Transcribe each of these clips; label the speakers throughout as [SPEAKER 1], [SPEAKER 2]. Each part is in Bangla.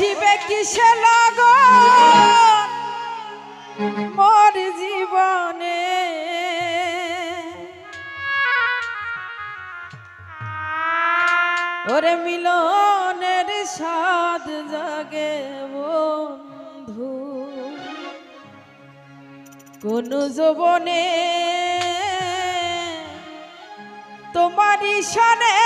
[SPEAKER 1] আসিবে কিসে লাগ মোর জীবনে। ওরে মিলনের সাদ জাগে বন্ধু। কোন যৌবনে তোমারই সনে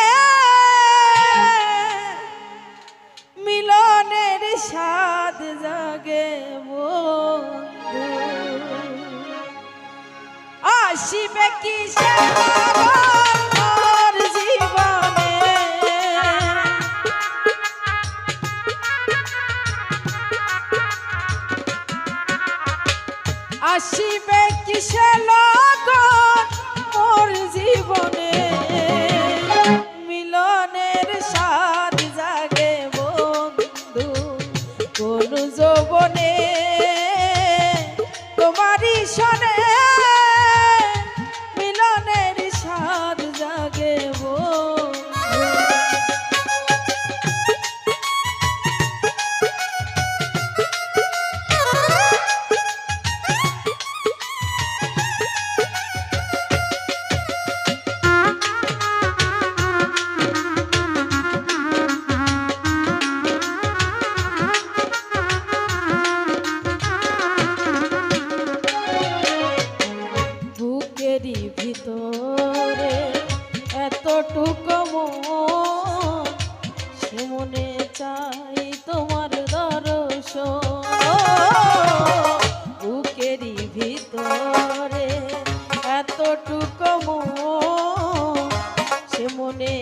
[SPEAKER 1] সাদ জাগে বন্ধু আসিবে কি আসিবে কিসে লগন মোর জীবনে যৌবনে এতটুকু মন? সে মনে চাই তোমার দর্শন। বুকেরই ভিতরে এতটুকু মন। সে মনে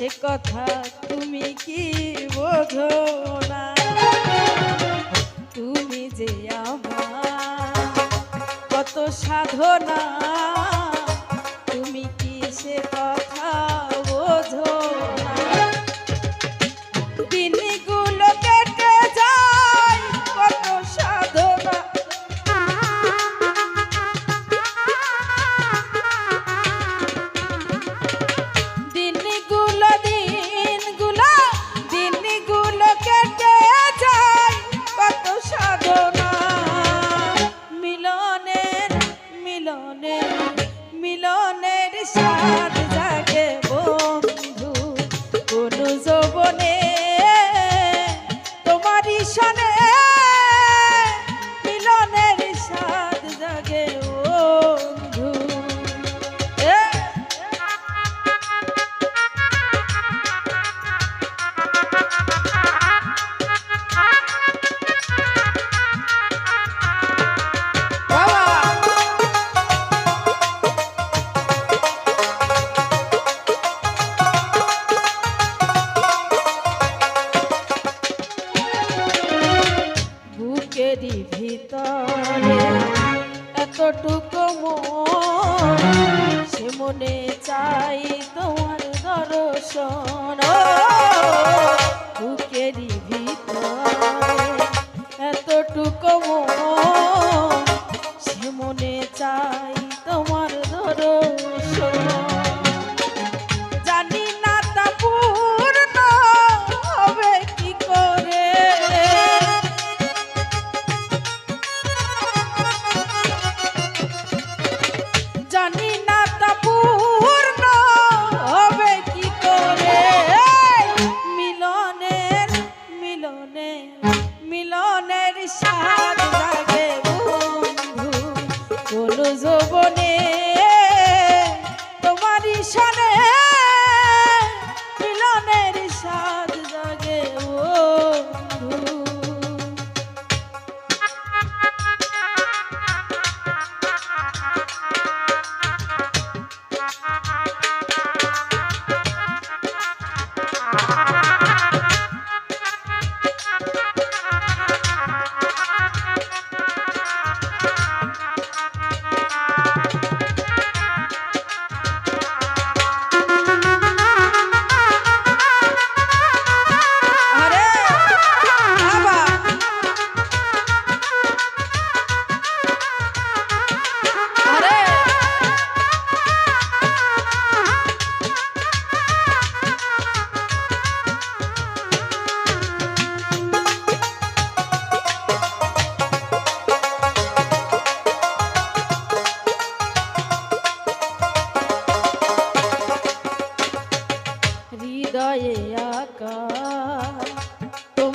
[SPEAKER 1] সে কথা তুমি কি বোঝো না? তুমি যে আমার কত সাধনা। ভিতরে এতটুকু সে মনে চাই তোমার দর্শন। বুকেরই ভিতরে এতটুকু সে মনে চাই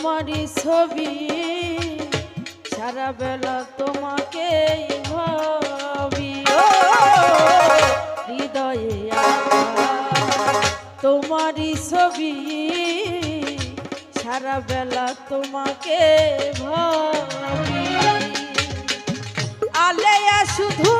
[SPEAKER 1] তোমারই ছবি সারা বেলা তোমাকে ভাবি হৃদয়ে তোমারই ছবি সারা বেলা তোমাকে ভাবি। আলেয়া শুধু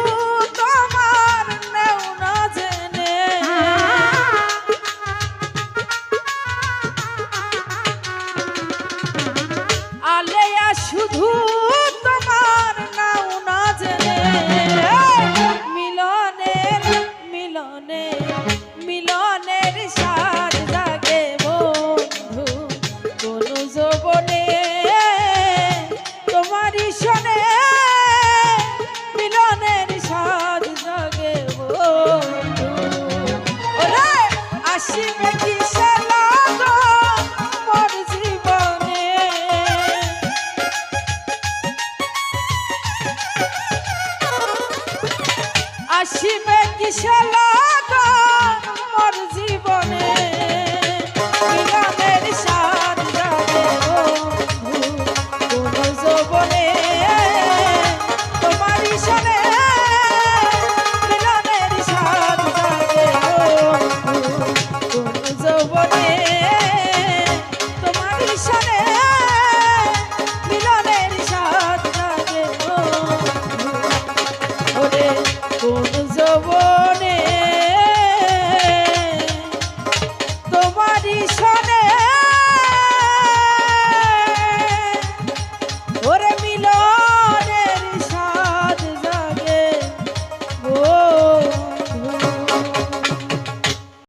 [SPEAKER 1] আসিবে কিসে লাগা মর